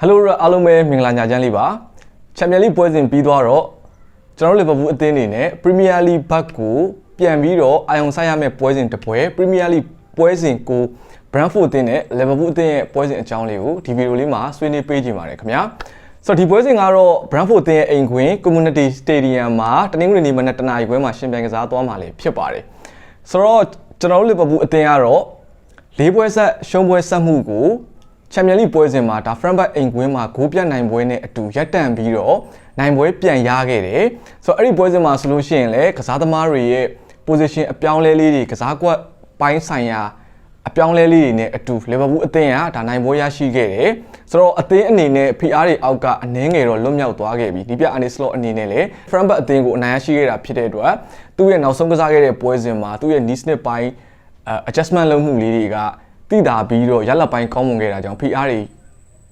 ဟယ်လိုအားလုံးပဲမင်္ဂလာညချမ်းလေးပါချန်ပီယံလိပွဲစဉ်ပြီးသွားတော့ကျွန်တော်တို့လီဗာပူးအသင်းအနေနဲ့ပရီးမီးယားလိဘတ်ကိုပြန်ပြီးတော့အာရုံစိုက်ရမယ့်ပွဲစဉ်တစ်ပွဲပရီးမီးယားလိပွဲစဉ်ကိုဘရန်ဖို့အသင်းနဲ့လီဗာပူးအသင်းရဲ့ပွဲစဉ်အကြောင်းလေးကိုဒီဗီဒီယိုလေးမှာဆွေးနွေးပေးကြပါတယ်ခင်ဗျာဆိုတော့ဒီပွဲစဉ်ကတော့ Brentford အသင်းရဲ့အိမ်ခွင် Community Stadium မှာတနင်္ဂနွေနေ့မနက်တနာရီခွဲမှာရှင်ပြိုင်ကစားသွားမှာလေဖြစ်ပါတယ်ဆိုတော့ကျွန်တော်တို့လီဗာပူးအသင်းကတော့လေးပွဲဆက်ရှုံးပွဲဆက်မှုကို ချန်ပီယံလိပွဲစဉ်မှာဒါ Frankfurt အိမ်ကွင်းမှာဂိုးပြတ်နိုင်ပွဲနဲ့အတူရပ်တန့်ပြီးတော့နိုင်ပွဲပြန်ရခဲ့တယ်ဆိုတော့အဲ့ဒီပွဲစဉ်မှာဆိုလို့ရှိရင်လည်းကစားသမားတွေရဲ့ position အပြောင်းလဲလေးတွေကစားကွက်ပိုင်းဆိုင်ရာအပြောင်းလဲလေးတွေနဲ့အတူလီဗာပူးအသင်းကဒါနိုင်ပွဲရရှိခဲ့တယ်ဆိုတော့အသင်းအနေနဲ့ PR တွေအောက်ကအနှင်းငယ်တော့လွတ်မြောက်သွားခဲ့ပြီဒီပြအနေစလော့အနေနဲ့လည်း Frankfurt အသင်းကိုအနိုင်ရရှိခဲ့တာဖြစ်တဲ့အတွက်သူ့ရဲ့နောက်ဆုံးကစားခဲ့တဲ့ပွဲစဉ်မှာသူ့ရဲ့ knee snip ပိုင်း adjustment လုပ်မှုလေးတွေက တိတာပြီးတော့ရလက်ပိုင်းကောင်းမွန်ခဲ့တာကြောင့် PR တွေ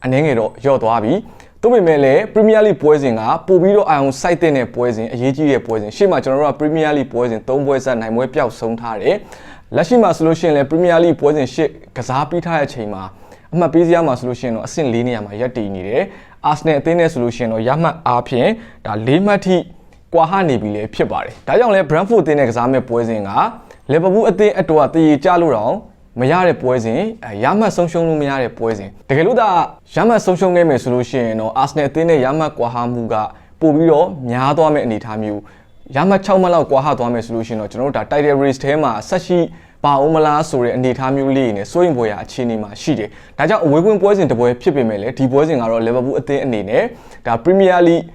အနည်းငယ်တော့ရော့သွားပြီ။သို့ပေမဲ့လည်း Premier League ပွဲစဉ်ကပို့ပြီးတော့အာရုံစိုက်တဲ့ပွဲစဉ်အရေးကြီးတဲ့ပွဲစဉ်ရှေ့မှာကျွန်တော်တို့က Premier League ပွဲစဉ်၃ပွဲဆက်နိုင်ပွဲပျောက်ဆုံးထားတယ်။လက်ရှိမှာဆိုလို့ရှိရင်လည်း Premier League ပွဲစဉ်၈ကစားပြီးထားတဲ့အချိန်မှာအမှတ်ပေးစရာမှာဆိုလို့ရှိရင်တော့အဆင့်၄နေရာမှာရပ်တည်နေတယ်။ Arsenal အသင်းနဲ့ဆိုလို့ရှိရင်တော့ရမှတ်အားဖြင့်ဒါ၄မှတ်ထိကွာဟနေပြီလေဖြစ်ပါတယ်။ဒါကြောင့်လဲ Brentford အသင်းနဲ့ကစားမဲ့ပွဲစဉ်က Liverpool အသင်းအတွက်တည်ကြလို့တော့ မရတဲ့ပွဲစဉ်ရမှတ်ဆုံးရှုံးလို့မရတဲ့ပွဲစဉ်တကယ်လို့ဒါရမှတ်ဆုံးရှုံးခဲ့မယ်ဆိုလို့ရှိရင်တော့ Arsenal အသင်းနဲ့ရမှတ်ကွာဟမှုကပို့ပြီးတော့များသွားမယ့်အနေအထားမျိုးရမှတ်6မှတ်လောက်ကွာဟသွားမယ်ဆိုလို့ရှိရင်တော့ကျွန်တော်တို့ဒါ title race ထဲမှာဆက်ရှိပါအောင်မလားဆိုတဲ့အနေအထားမျိုးလေးနဲ့စိုးရင်ပွဲရအခြေအနေမှာရှိတယ်။ဒါကြောင့်အဝေးကွင်းပွဲစဉ်တစ်ပွဲဖြစ်ပေမဲ့လည်းဒီပွဲစဉ်ကတော့ Liverpool အသင်းအနေနဲ့ဒါ Premier League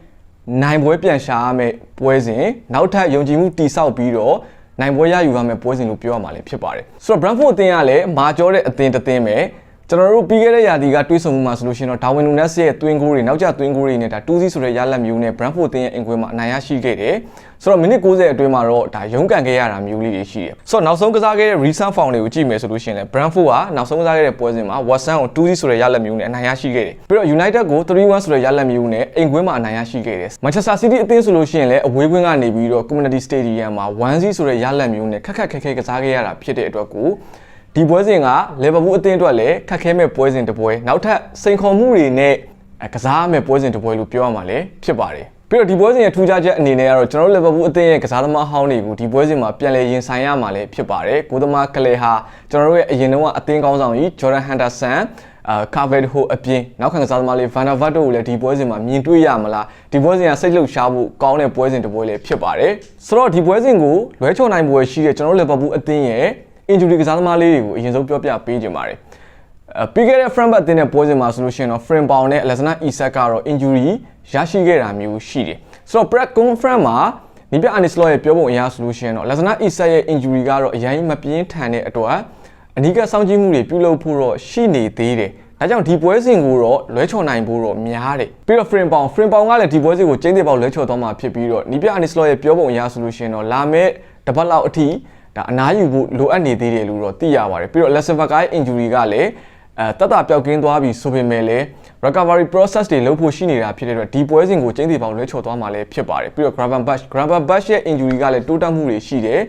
နိုင်ပွဲပြန်ရှာရမယ့်ပွဲစဉ်နောက်ထပ်ယုံကြည်မှုတည်ဆောက်ပြီးတော့ နိုင်ပွဲရယူရမယ့်ပွဲစဉ်လို့ပြောရမှာလည်းဖြစ်ပါတယ်ဆိုတော့ Brentford အသင်းကလည်းမာကျောတဲ့အသင်းတစ်သင်းပဲ ကျွန်တော်တို့ပြီးခဲ့တဲ့ရာသီကတွေးဆုံမှုမှာဆိုလို့ရှိရင်တော့ Darwin Nunes ရဲ့တွင်းကိုတွေနောက်ကျတွင်းကိုတွေနဲ့ဒါ2စီဆိုတဲ့ရလက်မျိုးနဲ့ Brentford အသင်းရဲ့အင်ကွင်းမှာအနိုင်ရရှိခဲ့တယ်ဆိုတော့မိနစ်60အတွင်းမှာတော့ဒါရုန်းကန်ခဲ့ရတာမျိုးလေးတွေရှိတယ်ဆိုတော့နောက်ဆုံးကစားခဲ့တဲ့ recent form တွေကိုကြည့်မယ်ဆိုလို့ရှိရင်လည်း Brentford ကနောက်ဆုံးကစားခဲ့တဲ့ပွဲစဉ်မှာ Watson ကို2စီဆိုတဲ့ရလက်မျိုးနဲ့အနိုင်ရရှိခဲ့တယ်ပြီးတော့ United ကို3-1ဆိုတဲ့ရလက်မျိုးနဲ့အိမ်ကွင်းမှာအနိုင်ရရှိခဲ့တယ် Manchester City အသင်းဆိုလို့ရှိရင်လည်းအဝေးကွင်းကနေပြီးတော့ Community Stadium မှာ1-0ဆိုတဲ့ရလက်မျိုးနဲ့ခက်ခက်ခဲခဲကစားခဲ့ရတာဖြစ်တဲ့အတွက်ကို ဒီပွဲစဉ်ကလီဗာပူးအသင်းအတွက်လည်းခက်ခဲမဲ့ပွဲစဉ်တစ်ပွဲနောက်ထပ်စိန်ခေါ်မှုတွေနဲ့ကစားမဲ့ပွဲစဉ်တစ်ပွဲလို့ပြောရမှာလည်းဖြစ်ပါတယ်ပြီးတော့ဒီပွဲစဉ်ရဲ့ထူးခြားချက်အနေနဲ့ကတော့ကျွန်တော်တို့လီဗာပူးအသင်းရဲ့ကစားသမားဟောင်းတွေကိုဒီပွဲစဉ်မှာပြန်လည်ရင်ဆိုင်ရမှာလည်းဖြစ်ပါတယ်ကိုသမားကလေးဟာကျွန်တော်တို့ရဲ့အရင်တုန်းကအသင်းကောင်းဆောင်ကြီးဂျော်ဒန်ဟန်တာဆန်အာကာဗက်ဟိုအပြင်နောက်ခံကစားသမားလေးဗန်ဒါဗတ်တို့ကိုလည်းဒီပွဲစဉ်မှာမြင်တွေ့ရမလားဒီပွဲစဉ်ကစိတ်လှုပ်ရှားဖို့ကောင်းတဲ့ပွဲစဉ်တစ်ပွဲလည်းဖြစ်ပါတယ်ဆိုတော့ဒီပွဲစဉ်ကိုလွဲချော်နိုင်ပွဲရှိတဲ့ကျွန်တော်တို့လီဗာပူးအသင်းရဲ့ injury ကစားသမားလေးတွေကိုအရင်ဆုံးပြောပြပေးကြပါတယ်အပြီးခဲ့တဲ့ front back တင်တဲ့ပွဲစဉ်မှာဆိုလို့ရှိရင်တော့ frame pound နဲ့ Alexander Isak ကတော့ injury ရရှိခဲ့တာမျိုးရှိတယ်ဆိုတော့ press conference မှာနိပြ Anislo ရဲ့ပြောပုံအရဆိုလို့ရှိရင်တော့ Alexander Isak ရဲ့ injury ကတော့အရင်မပြင်းထန်တဲ့အတွက်အနီးကစောင့်ကြည့်မှုတွေပြုလုပ်ဖို့တော့ရှိနေသေးတယ်ဒါကြောင့်ဒီပွဲစဉ်ကိုတော့လွဲချော်နိုင်ဖို့တော့များတယ်ပြီးတော့ frame pound frame pound ကလည်းဒီပွဲစဉ်ကိုကျင်းတဲ့ပေါက်လွဲချော်သွားမှာဖြစ်ပြီးတော့နိပြ Anislo ရဲ့ပြောပုံအရဆိုလို့ရှိရင်တော့လာမဲ့တစ်ပတ်လောက်အထိ ဒါအနားယူဖို့လိုအပ်နေသေးတယ်လို့တော့သိရပါတယ်ပြီးတော့ Lesson Vakai injury ကလည်းအဲတတ်တာပျောက်ကင်းသွားပြီဆိုပေမဲ့လည်း recovery process တွေလုပ်ဖို့ရှိနေတာဖြစ်တဲ့အတွက်ဒီပွဲစဉ်ကိုကျင်းသေးပေါင်းလွှဲချော်သွားမှာလည်းဖြစ်ပါတယ်ပြီးတော့ Graben Bash Graben Bash ရဲ့ injury ကလည်းတိုးတက်မှုတွေရှိတယ်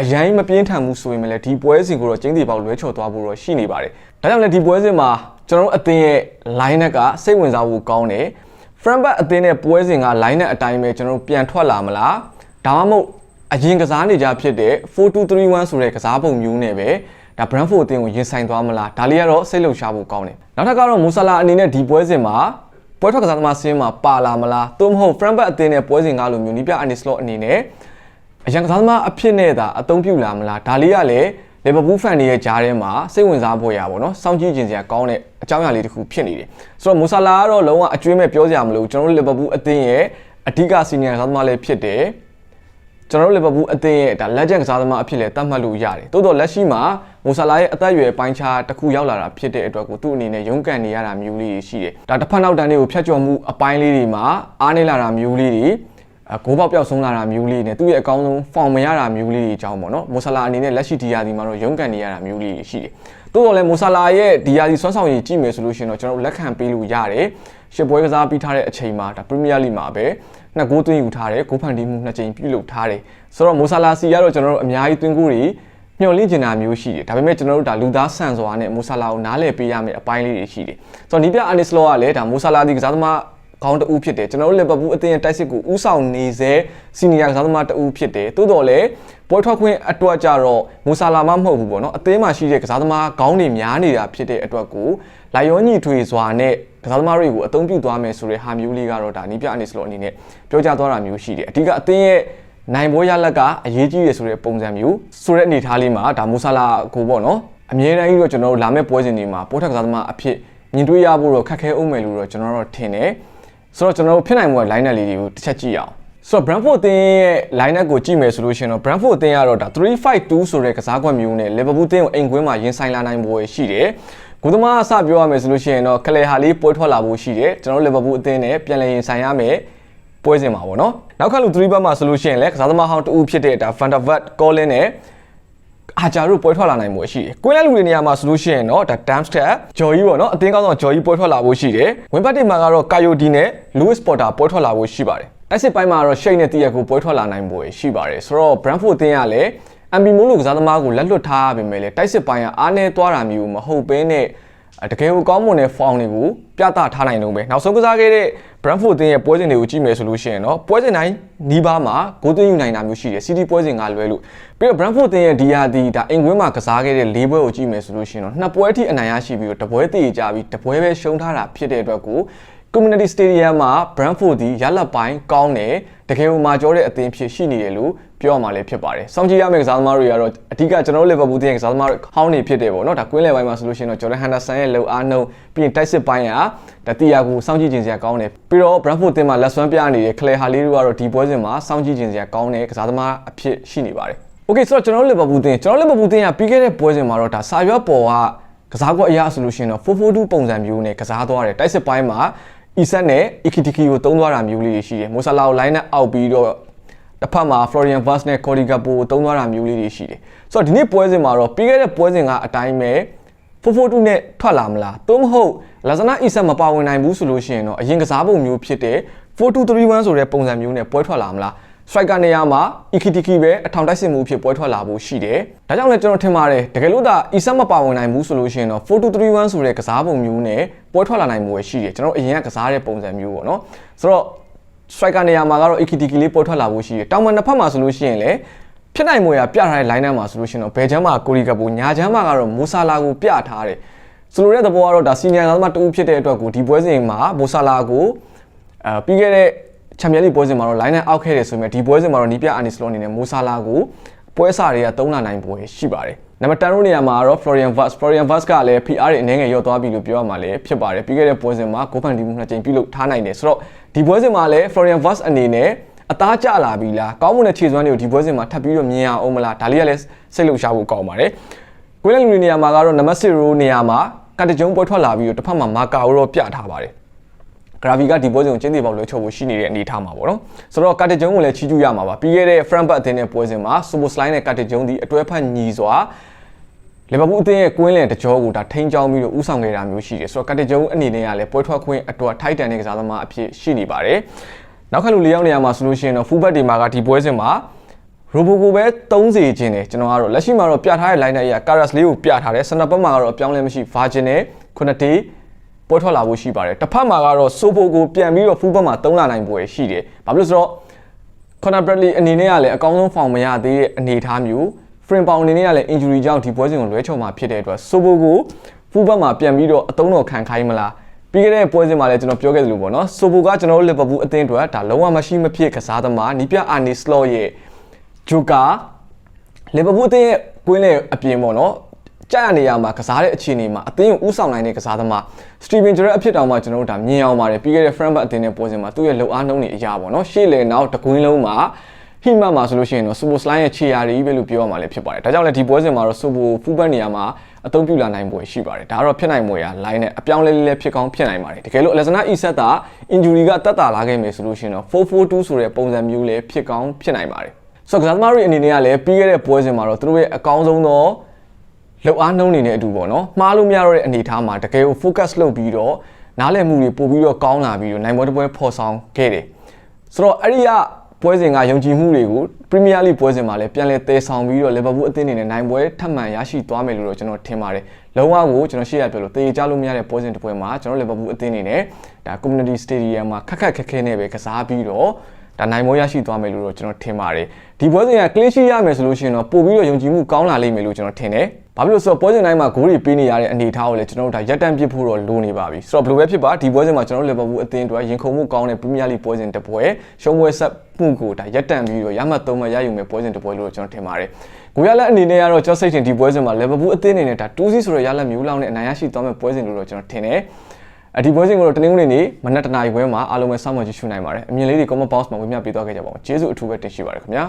အရင်မပြင်းထန်မှုဆိုရင်လည်းဒီပွဲစဉ်ကိုတော့ကျင်းသေးပေါင်းလွှဲချော်သွားဖို့တော့ရှိနေပါတယ်ဒါကြောင့်လည်းဒီပွဲစဉ်မှာကျွန်တော်တို့အသင်းရဲ့ line up ကစိတ်ဝင်စားဖို့ကောင်းတယ် front back အသင်းရဲ့ပွဲစဉ်က line up အတိုင်းပဲကျွန်တော်တို့ပြန်ထွက်လာမလားဒါမှမဟုတ် အရင်ကစားနေကြဖြစ်တဲ့4231ဆိုတဲ့ကစားပုံမျိုးနဲ့ပဲဒါ Brentford အသင်းကိုရင်ဆိုင်သွားမလားဒါလေးကတော့စိတ်လှုပ်ရှားဖို့ကောင်းတယ်နောက်ထပ်ကတော့မူဆလာအနေနဲ့ဒီပွဲစဉ်မှာပွဲထွက်ကစားသမားစင်းမှာပါလာမလားသို့မဟုတ် front back အသင်းနဲ့ပွဲစဉ်ကလိုမျိုးနီးပြ Anislo အနေနဲ့အရင်ကစားသမားအဖြစ်နဲ့သာအသုံးပြုလာမလားဒါလေးကလည်းလီဗာပူးဖန်တွေရဲ့ဂျားထဲမှာစိတ်ဝင်စားဖို့ရပါတော့စောင့်ကြည့်ခြင်းစရာကောင်းတဲ့အကြောင်းအရာလေးတစ်ခုဖြစ်နေတယ်ဆိုတော့မူဆလာကတော့လုံးဝအကျွေးမဲ့ပြောစရာမလိုကျွန်တော်တို့လီဗာပူးအသင်းရဲ့အဓိကစီနီယာကစားသမားလေးဖြစ်တယ် ကျွန်တော်တို့လီဗာပူးအသင်းရဲ့ဒါလက်ကျန်ကစားသမားအဖြစ်လဲတတ်မှတ်လို့ရတယ်တိုးတော့လက်ရှိမှာမိုဆာလာရဲ့အသက်အရွယ်ပိုင်းခြားတစ်ခုရောက်လာတာဖြစ်တဲ့အတွက်ကိုသူ့အနေနဲ့ရုန်းကန်နေရတာမျိုးလေးရှိတယ်ဒါတစ်ဖက်နောက်တန်းလေးကိုဖျက်ကျော်မှုအပိုင်းလေးတွေမှာအားနေလာတာမျိုးလေးတွေဂိုးပေါက်ပျောက်ဆုံးလာတာမျိုးလေးနဲ့သူ့ရဲ့အကောင်းဆုံးဖောင်မရတာမျိုးလေးတွေအကြောင်းပေါ့နော်မိုဆာလာအနေနဲ့လက်ရှိဒီယာဒီမှာတော့ရုန်းကန်နေရတာမျိုးလေးရှိတယ်တိုးတော့လဲမိုဆာလာရဲ့ဒီယာဒီဆွမ်းဆောင်ရည်ကြည့်မယ်ဆိုလို့ရှိရင်တော့ကျွန်တော်တို့လက်ခံပေးလို့ရတယ် ရှစ်ပွဲကစားပြီးထားတဲ့အချိန်မှာဒါပရီးမီးယားလိမှာပဲနှစ်ဂိုးသွင်းယူထားတယ်ဂိုးဖန်တီးမှုနှစ်ကြိမ်ပြုလုပ်ထားတယ်ဆိုတော့မိုဆာလာစီကတော့ကျွန်တော်တို့အများကြီးသွင်းဂိုးတွေမျှော်လင့်ချင်တာမျိုးရှိတယ်ဒါပေမဲ့ကျွန်တော်တို့ဒါလူသားဆန်စွာနဲ့မိုဆာလာကိုနားလည်ပေးရမယ့်အပိုင်းလေးတွေရှိတယ်ဆိုတော့နီးပြအာနီစလောကလည်းဒါမိုဆာလာဒီကစားသမားခေါင်းတူဖြစ်တယ်ကျွန်တော်တို့လီဗာပူးအသင်းရဲ့တိုက်စစ်ကိုဥဆောင်နေစေစီနီယာကစားသမားတူဖြစ်တယ်တိုးတော်လည်းပွဲထွက်ခွင့်အတွက်ကြတော့မိုဆာလာမမဟုတ်ဘူးပေါ့နော်အသင်းမှာရှိတဲ့ကစားသမားခေါင်းတွေများနေတာဖြစ်တဲ့အတွက်ကိုလာယောညီထွေစွာနဲ့ ကစားသမားတွေကိုအသုံးပြုသွားမယ်ဆိုတဲ့ဟာမျိုးလေးကတော့ဒါနီးပြအနေစလို့အနေနဲ့ပြောကြားသွားတာမျိုးရှိတယ်အဓိကအသင်းရဲ့နိုင်ဘောရလက်ကအရေးကြီးရဆိုတဲ့ပုံစံမျိုးဆိုတဲ့အနေအထားလေးမှာဒါမိုဆာလာကိုပေါ့နော်အမြဲတမ်းကြီးတော့ကျွန်တော်တို့လာမယ့်ပွဲစဉ်တွေမှာပိုးထက်ကစားသမားအဖြစ်မြင်တွေ့ရဖို့တော့ခက်ခဲအောင်မယ်လို့တော့ကျွန်တော်တို့ထင်တယ်ဆိုတော့ကျွန်တော်တို့ဖြစ်နိုင်မှုက line up လေးတွေကိုတစ်ချက်ကြည့်အောင်ဆိုတော့ Brentford အသင်းရဲ့ line up ကိုကြည့်မယ်ဆိုလို့ရှိရင်တော့ Brentford အသင်းကတော့ဒါ352ဆိုတဲ့ကစားကွက်မျိုးနဲ့ Liverpool အသင်းကိုအိမ်ကွင်းမှာရင်ဆိုင်လာနိုင်ဖို့ရှိတယ်။ ဂုသမားအစပြောရမယ်ဆိုလို့ရှိရင်တော့ကလေဟာလေးပွဲထွက်လာဖို့ရှိတယ်။ကျွန်တော်တို့ Liverpool အသင်းနဲ့ပြန်လည်ရင်ဆိုင်ရမယ်ပွဲစဉ်မှာပေါ့နော်။နောက်ခါလူ3ဘက်မှာဆိုလို့ရှိရင်လည်းကစားသမားဟောင်းတူဖြစ်တဲ့ဒါ Van der Vaart, Colin နဲ့အာဂျာတို့ပွဲထွက်လာနိုင်မှုရှိတယ်။ကွင်းလဲလူတွေနေရာမှာဆိုလို့ရှိရင်တော့ဒါ Damster ဂျော်ကြီးပေါ့နော်အသင်းကောင်းဆောင်ဂျော်ကြီးပွဲထွက်လာဖို့ရှိတယ်။ဝင်ပတ်တင်မှာကတော့ Coyote နဲ့ Lewis Potter ပွဲထွက်လာဖို့ရှိပါတယ်။တိုက်စစ်ပိုင်းမှာတော့ Shane နဲ့ Tia ကိုပွဲထွက်လာနိုင်ဖို့ရှိပါတယ်။ဆိုတော့ Brentford အသင်းကလည်း MB မိုးလိုကစားသမားကိုလက်လွတ်ထားရပေမဲ့လည်းတိုက်စစ်ပိုင်းကအားနည်းသွားတာမျိုးမဟုတ်ဘဲနဲ့တကယ်ကိုကောင်းမွန်တဲ့ form တွေကိုပြသထားနိုင်တော့ပဲနောက်ဆုံးကစားခဲ့တဲ့ Brentford အသင်းရဲ့ပွဲစဉ်တွေကိုကြည့်မယ်ဆိုလို့ရှိရင်တော့ပွဲစဉ်တိုင်းနီးပါးမှာဂိုးသွင်းယူနိုင်တာမျိုးရှိတယ် City ပွဲစဉ်ကလွဲလို့ပြီးတော့ Brentford အသင်းရဲ့ဒီယာဒီဒါအင်ကွင်းမှာကစားခဲ့တဲ့၄ပွဲကိုကြည့်မယ်ဆိုလို့ရှိရင်တော့နှစ်ပွဲထိအနိုင်ရရှိပြီးတော့တပွဲတည်ကြပြီးတပွဲပဲရှုံးထားတာဖြစ်တဲ့အတွက်ကို Community Stadium မှာ Brentford ဒီရလက်ပိုင်းကောင်းတယ်တကယ်ကိုမာကျောတဲ့အသင်းဖြစ်ရှိနေတယ်လို့ ပြောမှလည်းဖြစ်ပါတယ်။စောင့်ကြည့်ရမယ့်ကစားသမားတွေကတော့အဓိကကျွန်တော်တို့ Liverpool တင်းရဲ့ကစားသမားတွေဟောင်းနေဖြစ်တယ်ပေါ့နော်။ဒါကွင်းလယ်ပိုင်းမှာဆိုလို့ရှိရင်တော့ Jordan Henderson ရဲ့လုံအားနှုန်းပြီးရင်တိုက်စစ်ပိုင်းကဒါတီယာကိုစောင့်ကြည့်ခြင်းစရာကောင်းတယ်။ပြီးတော့ Brentford တင်းမှာလက်စွမ်းပြနေတဲ့ Claire Harley တို့ကတော့ဒီပွဲစဉ်မှာစောင့်ကြည့်ခြင်းစရာကောင်းတဲ့ကစားသမားအဖြစ်ရှိနေပါတယ်။ Okay ဆိုတော့ကျွန်တော်တို့ Liverpool တင်းကျွန်တော် Liverpool တင်းကပြီးခဲ့တဲ့ပွဲစဉ်မှာတော့ဒါစာရွက်ပေါ်ကကစားကွက်အရာဆိုလို့ရှိရင်တော့442ပုံစံမျိုးနဲ့ကစားသွားတယ်။တိုက်စစ်ပိုင်းမှာအီဆက်နဲ့ Ikitiki ကိုတုံးသွားတာမျိုးလေးရှိတယ်။မိုဆာလာကို line နဲ့အောက်ပြီးတော့ တစ်ဖက်မှာ Florian Vaz နဲ့ Cody Gakpo ကိုတုံးသွားတာမျိုးလေးတွေရှိတယ်။ဆိုတော့ဒီနေ့ပွဲစဉ်မှာတော့ပြီးခဲ့တဲ့ပွဲစဉ်ကအတိုင်းပဲ442နဲ့ထွက်လာမလား။သို့မဟုတ် Lazana Isak မပါဝင်နိုင်ဘူးဆိုလို့ရှိရင်တော့အရင်ကစားပုံမျိုးဖြစ်တဲ့4231ဆိုတဲ့ပုံစံမျိုးနဲ့ပွဲထွက်လာမလား။ striker နေရာမှာ Ikitiki ပဲအထောင်တိုက်စစ်မှုဖြစ်ပွဲထွက်လာဖို့ရှိတယ်။ဒါကြောင့်လည်းကျွန်တော်ထင်ပါတယ်တကယ်လို့ဒါအီဆက်မပါဝင်နိုင်ဘူးဆိုလို့ရှိရင်တော့4231ဆိုတဲ့ကစားပုံမျိုးနဲ့ပွဲထွက်လာနိုင်မှုရှိတယ်။ကျွန်တော်အရင်ကကစားတဲ့ပုံစံမျိုးပေါ့နော်။ဆိုတော့ striker နေရာမှာကတော့ Ikitiki လေးပွဲထွက်လာဖို့ရှိတယ်။တောင်မန်တစ်ဖက်မှာဆိုလို့ရှိရင်လည်းဖြစ်နိုင်မွေရပြထားတဲ့ line မှာဆိုလို့ရှိရင်တော့ဘယ်ချမ်းမှာကိုရီကပူညာချမ်းမှာကတော့မိုဆာလာကိုပြထားတယ်။ဆိုလိုတဲ့သဘောကတော့ဒါစီနီယာကမှတူဖြစ်တဲ့အတွက်ကိုဒီပွဲစဉ်မှာမိုဆာလာကိုအဲပြီးခဲ့တဲ့ချန်ပီယံလိပွဲစဉ်မှာတော့ line နဲ့အောက်ခဲ့တယ်ဆိုပေမဲ့ဒီပွဲစဉ်မှာတော့နီးပြအာနီစလောအနေနဲ့မိုဆာလာကိုပွဲစားတွေကသုံးလာနိုင်ပွဲရှိပါတယ်။ နံပါတ်10ရိုးနေရာမှာတော့ Florian Vaz Florian Vaz ကလည်း PR တွေအနေငယ်ရော့သွားပြီလို့ပြောရမှာလည်းဖြစ်ပါတယ်။ပြီးခဲ့တဲ့ပွဲစဉ်မှာဂိုးဖန်တီမှုနှစ်ကြိမ်ပြုလုပ်ထားနိုင်တယ်ဆိုတော့ဒီပွဲစဉ်မှာလည်း Florian Vaz အနေနဲ့အသားကျလာပြီလားကောင်းမွန်တဲ့ခြေစွမ်းတွေကိုဒီပွဲစဉ်မှာထပ်ပြီးတော့မြင်ရအောင်မလားဒါလေးကလည်းစိတ်လှုပ်ရှားဖို့ကောင်းပါတယ်။ကွင်းလလူနေရာမှာကတော့နံပါတ်10ရိုးနေရာမှာကတကြုံပွဲထွက်လာပြီးတော့တစ်ဖက်မှာမာကာကိုတော့ပြထားပါတယ်။ဂရာဗီကဒီပွဲစဉ်ကိုကျင်းသေးပေါက်လွှဲချုပ်ဖို့ရှိနေတဲ့အနေအထားမှာပေါ့နော်ဆိုတော့ကာတဂျုံကိုလည်းချီးကျူးရမှာပါပြီးခဲ့တဲ့ front back အသင်းရဲ့ပွဲစဉ်မှာဆိုဘိုစလိုင်းနဲ့ကာတဂျုံဒီအတွဲဖက်ညီစွာ လီဗာပူးအသင်းရဲ့ကွင်းလင်တကြောကိုဒါထိန်းချောင်းပြီးတော့ဥဆောင်ခဲ့တာမျိုးရှိတယ်ဆိုတော့ကာတဂျုံအနေနဲ့ကလည်းပွဲထွက်ခွင့်အတွက်ထိုက်တန်တဲ့ကစားသမားအဖြစ်ရှိနေပါတယ်နောက်ခါလူလေးယောက်နေရာမှာဆိုလို့ရှိရင်တော့ဖူးဘက်ဒီမာကဒီပွဲစဉ်မှာရိုဘိုကိုပဲသုံးစီခြင်းတယ်ကျွန်တော်ကတော့လက်ရှိမှာတော့ပြထားတဲ့ line နဲ့အရာ Karas လေးကိုပြထားတယ်စနပ်ဘက်မှာကတော့အပြောင်းလဲမရှိ Virgin နဲ့ Kunate ပွဲထွက်လာဖို့ရှိပါတယ်တစ်ဖက်မှာကတော့ဆိုဖိုကိုပြန်ပြီးတော့ဖူးဘက်မှာတုံးလာနိုင်ပွဲရှိတယ်ဘာဖြစ်လို့ဆိုတော့ Conor Bradley အနေနဲ့ကလည်းအကောင်းဆုံးဖောင်မရသေးတဲ့အနေအထားမျိုး frame ပေါင်အနေနဲ့ကလည်း injury ကြောင့်ဒီပွဲစဉ်ကိုလွဲချော်မှာဖြစ်တဲ့အတွက်ဆိုဖိုကိုဖူးဘက်မှာပြန်ပြီးတော့အတုံးတော်ခံခိုင်းမလားပြီးခဲ့တဲ့ပွဲစဉ်မှာလည်းကျွန်တော်ပြောခဲ့သလိုပေါ့နော်ဆိုဖိုကကျွန်တော်တို့ Liverpool အသင်းအတွက်ဒါလုံးဝမရှိမဖြစ်ကစားသမားနီးပြအာနီစလော့ရဲ့ဂျိုကာ Liverpool အသင်းရဲ့ကွင်းလေအပြင်ပေါ့နော်ကြာနေရမှာကစားတဲ့အခြေအနေမှာအသင်းကိုဥဆောင်နိုင်တဲ့ကစားသမားစတီဗင်ဂျရက်အဖြစ်တောင်မှကျွန်တော်တို့ဒါမြင်အောင်ပါတယ်ပြီးခဲ့တဲ့ Frankfurt အသင်းနဲ့ပွဲစဉ်မှာသူ့ရဲ့လုံအားနှုန်းတွေအရာပေါ့နော်ရှေ့လေနောက်တကွင်းလုံးမှာ ဟိမတ်မှာဆိုလို့ရှိရင်တော့ Super Slime ရဲ့ခြေရာတွေပဲလို့ပြောရမှာလည်းဖြစ်ပါတယ်ဒါကြောင့်လည်းဒီပွဲစဉ်မှာတော့ Super Fullback နေရာမှာအသုံးပြုလာနိုင်ပွဲရှိပါတယ်ဒါကတော့ဖြစ်နိုင်ပွဲရ line နဲ့အပြောင်းလဲလေးလေးဖြစ်ကောင်းဖြစ်နိုင်ပါတယ်တကယ်လို့ Alexander Isak က injury ကတက်တာလာခဲ့မယ်ဆိုလို့ရှိရင်တော့442ဆိုတဲ့ပုံစံမျိုးလေးဖြစ်ကောင်းဖြစ်နိုင်ပါတယ်ဆိုတော့ကစားသမားတွေအနေနဲ့ကလည်းပြီးခဲ့တဲ့ပွဲစဉ်မှာတော့သူတို့ရဲ့အကောင်းဆုံးသောလောက်အားနှုံးနေတဲ့အတူပေါ့နော်မှားလို့မရတော့တဲ့အနေအထားမှာတကယ်ကို focus လုပ်ပြီးတော့နားလည်မှုတွေပို့ပြီးတော့ကောင်းလာပြီးတော့နိုင်ပွဲတစ်ပွဲဖော်ဆောင်ခဲ့တယ်ဆိုတော့အဲ့ဒီက ပွဲစဉ်ကယုံကြည်မှုတွေကိုပရီးမီးယားလိပွဲစဉ်မှာလည်းပြန်လည်တည်ဆောင်ပြီးတော့လီဗာပူးအသင်းအနေနဲ့နိုင်ပွဲထပ်မံရရှိသွားမယ်လို့တော့ကျွန်တော်ထင်ပါတယ်လုံးဝကိုကျွန်တော်ရှေ့ရပြောလို့တည်ကြလို့မရတဲ့ပွဲစဉ်တစ်ပွဲမှာကျွန်တော်လီဗာပူးအသင်းအနေနဲ့ဒါ community stadium မှာခက်ခက်ခက်ခဲနဲ့ပဲကစားပြီးတော့ ဒါနိုင်ပွဲရရှိသွားမယ်လို့တော့ကျွန်တော်ထင်ပါတယ်ဒီပွဲစဉ်က clean sheet ရမယ်ဆိုလို့ရှိရင်တော့ပို့ပြီးတော့ယုံကြည်မှုကောင်းလာလိမ့်မယ်လို့ကျွန်တော်ထင်တယ်ဘာဖြစ်လို့ဆိုတော့ပွဲစဉ်တိုင်းမှာဂိုးတွေပေးနေရတဲ့အနေအထားကိုလည်းကျွန်တော်တို့ဒါရက်တန့်ပစ်ဖို့တော့လိုနေပါပြီဆိုတော့ဘယ်လိုပဲဖြစ်ပါဒီပွဲစဉ်မှာကျွန်တော်တို့လီဗာပူးအသင်းအတွက်ရင်ခုန်မှုကောင်းတဲ့ပရီးမီးယားလိပွဲစဉ်တစ်ပွဲရှုံးပွဲဆက်မှုကိုဒါရက်တန့်ပြီးတော့ရမှတ်သုံးမှရယူမယ်ပွဲစဉ်တစ်ပွဲလို့ကျွန်တော်ထင်ပါတယ်ကိုရလက်အနေနဲ့ကတော့ကျွန်တော်စိတ်ထင်ဒီပွဲစဉ်မှာလီဗာပူးအသင်းအနေနဲ့ဒါ2-0ဆိုတဲ့ရလက်မျိုးလောက်နဲ့အနိုင်ရရှိသွားမယ့်ပွဲစဉ်လို့တော့ကျွန်တော်ထင်တယ်အ ဒီပွဲစဉ်ကိုတော့တနင်္ဂနွေနေ့မနက်တနာရီခွဲမှာအားလုံးပဲစောင့်မျှော်ကြည့်ရှုနိုင်ပါတယ်အမြင်လေးတွေ comment box မှာဝင်ပြပေးသွားခဲ့ကြပါဦးကျေးဇူးအထူးပဲတင်ရှိပါတယ်ခင်ဗျာ